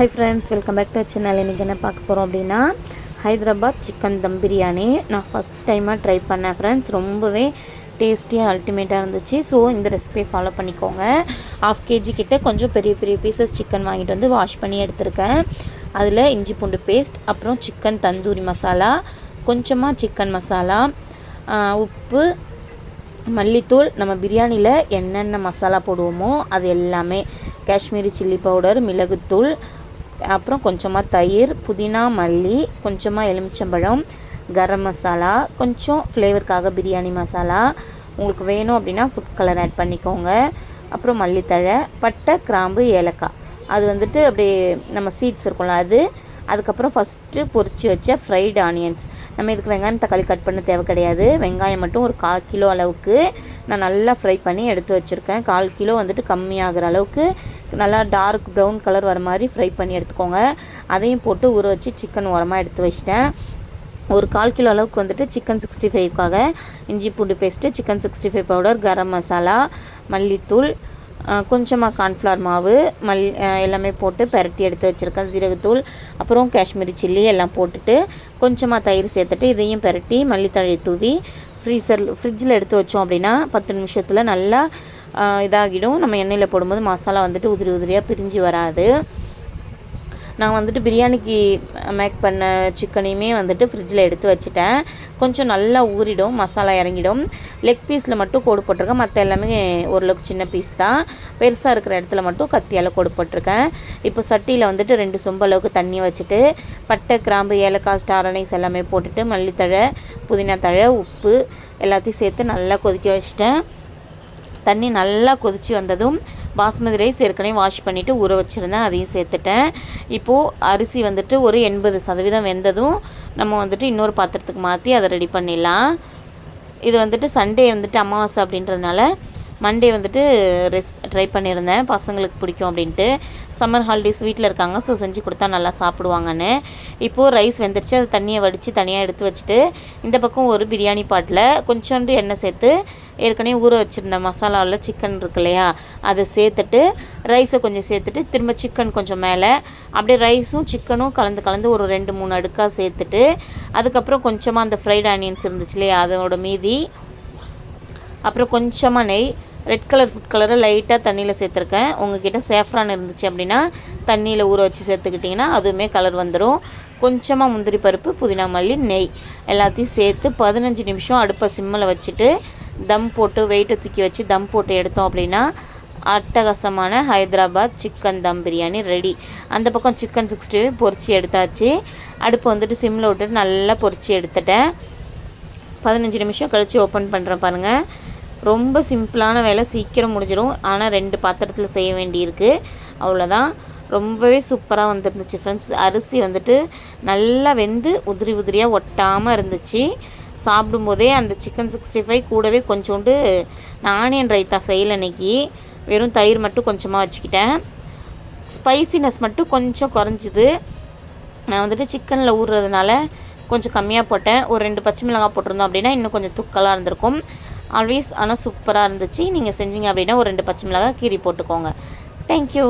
Hi friends welcome back to channel இன்றைக்கி என்ன பார்க்க போகிறோம் அப்படின்னா ஹைதராபாத் சிக்கன் தம் பிரியாணி. நான் ஃபஸ்ட் டைமாக ட்ரை பண்ணேன் ஃப்ரெண்ட்ஸ் ரொம்பவே டேஸ்டியாக அல்டிமேட்டாக இருந்துச்சு. ஸோ இந்த ரெசிபியை ஃபாலோ பண்ணிக்கோங்க. ஆஃப் கேஜி கிட்டே கொஞ்சம் பெரிய பெரிய பீசஸ் சிக்கன் வாங்கிட்டு வந்து வாஷ் பண்ணி எடுத்திருக்கேன். அதில் இஞ்சி பூண்டு பேஸ்ட் அப்புறம் சிக்கன் தந்தூரி மசாலா கொஞ்சமாக சிக்கன் மசாலா உப்பு மல்லித்தூள் நம்ம பிரியாணியில் என்னென்ன மசாலா போடுவோமோ அது எல்லாமே. காஷ்மீரி சில்லி பவுடர் மிளகுத்தூள் அப்புறம் கொஞ்சமாக தயிர் புதினா மல்லி கொஞ்சமாக எலுமிச்சம்பழம் கரம் மசாலா கொஞ்சம் ஃப்ளேவருக்காக பிரியாணி மசாலா. உங்களுக்கு வேணும் அப்படின்னா ஃபுட் கலர் ஆட் பண்ணிக்கோங்க. அப்புறம் மல்லித்தழை பட்டை கிராம்பு ஏலக்காய். அது வந்துட்டு அப்படியே நம்ம சீட்ஸ் இருக்கும்ல அது. அதுக்கப்புறம் ஃபஸ்ட்டு பொறிச்சு வச்ச ஃப்ரைடு ஆனியன்ஸ் நம்ம இதுக்கு வெங்காயம் தக்காளி கட் பண்ண தேவை கிடையாது. வெங்காயம் மட்டும் ஒரு கால் கிலோ அளவுக்கு. நான் நல்லா ஃப்ரை பண்ணி எடுத்து வச்சுருக்கேன். கால் கிலோ வந்துட்டு கம்மியாகிற அளவுக்கு நல்லா டார்க் ப்ரௌன் கலர் வர மாதிரி ஃப்ரை பண்ணி எடுத்துக்கோங்க. அதையும் போட்டு ஊற வச்சு சிக்கன் உரமாக எடுத்து வச்சிட்டேன். ஒரு கால் கிலோ அளவுக்கு வந்துட்டு சிக்கன் சிக்ஸ்டி ஃபைவ்க்காக இஞ்சி பூண்டு paste chicken sixty five powder garam masala மல்லித்தூள் கொஞ்சமாக கார்ன்ஃப்ளவர் மாவு மல் எல்லாமே போட்டு பெரட்டி எடுத்து வச்சுருக்கேன். சீரகத்தூள் அப்புறம் காஷ்மீரி சில்லி எல்லாம் போட்டுட்டு கொஞ்சமாக தயிர் சேர்த்துட்டு இதையும் பெரட்டி மல்லித்தழை தூவி ஃப்ரீசர் ஃப்ரிட்ஜில் எடுத்து வச்சோம் அப்படின்னா பத்து நிமிஷத்தில் நல்லா இதாகிடும். நம்ம எண்ணெயில் போடும்போது மசாலா வந்துட்டு உதிரி உதிரியாக பிரிஞ்சு வராது. நான் வந்துட்டு பிரியாணிக்கு மேக் பண்ண சிக்கனையுமே வந்துட்டு ஃப்ரிட்ஜில் எடுத்து வச்சுட்டேன். கொஞ்சம் நல்லா ஊறிடும் மசாலா இறங்கிடும். லெக் பீஸில் மட்டும் கோடு போட்டிருக்கேன். மற்ற எல்லாமே ஓரளவுக்கு சின்ன பீஸ் தான். பெருசாக இருக்கிற இடத்துல மட்டும் கத்தியால் கோடு போட்டிருக்கேன். இப்போ சட்டியில் வந்துட்டு ரெண்டு சொம்பு அளவுக்கு தண்ணி வச்சுட்டு பட்டை கிராம்பு ஏலக்காய் ஸ்டார் அனைஸ் எல்லாமே போட்டுட்டு மல்லித்தழை புதினா தழை உப்பு எல்லாத்தையும் சேர்த்து நல்லா கொதிக்க வச்சிட்டேன். தண்ணி நல்லா கொதித்து வந்ததும் பாஸ்மதி ரைஸ் ஏற்கனவே வாஷ் பண்ணிவிட்டு ஊற வச்சுருந்தேன் அதையும் சேர்த்துட்டேன். இப்போது அரிசி வந்துட்டு ஒரு எண்பது சதவீதம் வெந்ததும் நம்ம வந்துட்டு இன்னொரு பாத்திரத்துக்கு மாற்றி அதை ரெடி பண்ணிடலாம். இது வந்துட்டு சண்டே வந்துட்டு அமாவாசை அப்படின்றதுனால மண்டே வந்துட்டு ரெஸ் ட்ரை பண்ணியிருந்தேன். பசங்களுக்கு பிடிக்கும் அப்படின்ட்டு. சம்மர் ஹாலிடேஸ் வீட்டில் இருக்காங்க ஸோ செஞ்சு கொடுத்தா நல்லா சாப்பிடுவாங்கன்னு. இப்போது ரைஸ் வெந்துருச்சு அது தண்ணியை வடித்து தனியாக எடுத்து வச்சுட்டு இந்த பக்கம் ஒரு பிரியாணி பாட்டில் கொஞ்சோண்டு எண்ணெய் சேர்த்து ஏற்கனவே ஊற வச்சுருந்த மசாலாவில் சிக்கன் இருக்கு இல்லையா அதை சேர்த்துட்டு ரைஸை கொஞ்சம் சேர்த்துட்டு திரும்ப சிக்கன் கொஞ்சம் மேலே அப்படியே ரைஸும் சிக்கனும் கலந்து கலந்து ஒரு ரெண்டு மூணு அடுக்காக சேர்த்துட்டு அதுக்கப்புறம் கொஞ்சமாக அந்த ஃப்ரைட் ஆனியன்ஸ் இருந்துச்சு இல்லையா அதோட மீதி. அப்புறம் கொஞ்சமாக நெய் ரெட் கலர் ஃபுட் கலரை லைட்டாக தண்ணியில் சேர்த்துருக்கேன். உங்ககிட்ட சேஃப்ரான் இருந்துச்சு அப்படின்னா தண்ணியில் ஊற வச்சு சேர்த்துக்கிட்டிங்கன்னா அதுவுமே கலர் வந்துடும் கொஞ்சமாக முந்திரி பருப்பு புதினா மல்லி நெய் எல்லாத்தையும் சேர்த்து பதினஞ்சு நிமிஷம் அடுப்பை சிம்மில் வச்சுட்டு தம் போட்டு வெயிட்டை தூக்கி வச்சு தம் போட்டு எடுத்தோம் அப்படின்னா அட்டகாசமான ஹைதராபாத் சிக்கன் தம் பிரியாணி ரெடி அந்த பக்கம் சிக்கன் சிக்ஸ்டி பொரிச்சு எடுத்தாச்சு. அடுப்பை வந்துட்டு சிம்மில் விட்டுட்டு நல்லா பொரிச்சு எடுத்துட்டேன். பதினஞ்சு நிமிஷம் கழித்து ஓப்பன் பண்ணுறேன் பாருங்கள் ரொம்ப சிம்பிளான வேலை சீக்கிரம் முடிஞ்சிடும். ஆனால் ரெண்டு பாத்திரத்தில் செய்ய வேண்டியிருக்கு. அவ்வளோதான் ரொம்பவே சூப்பராக வந்துருந்துச்சு ஃப்ரெண்ட்ஸ் அரிசி வந்துட்டு நல்லா வெந்து உதிரி உதிரியாக ஒட்டாமல் இருந்துச்சு. சாப்பிடும்போதே அந்த சிக்கன் சிக்ஸ்டி ஃபைவ் கூடவே கொஞ்சோண்டு ஆனியன் ரைத்தா செய்யலை இன்னைக்கு. வெறும் தயிர் மட்டும் கொஞ்சமாக வச்சுக்கிட்டேன். ஸ்பைசினஸ் மட்டும் கொஞ்சம் குறைஞ்சிது. நான் வந்துட்டு சிக்கனில் ஊறுறதுனால கொஞ்சம் கம்மியாக போட்டேன். ஒரு ரெண்டு பச்சை மிளகாய் போட்டிருந்தோம் அப்படின்னா இன்னும் கொஞ்சம் துக்கலாக இருந்திருக்கும். ஆல்வேஸ் ஆனால் சூப்பராக இருந்துச்சு. நீங்கள் செஞ்சீங்க அப்படின்னா ஒரு ரெண்டு பச்சை மிளகாய் கீரி போட்டுக்கோங்க. தேங்க்யூ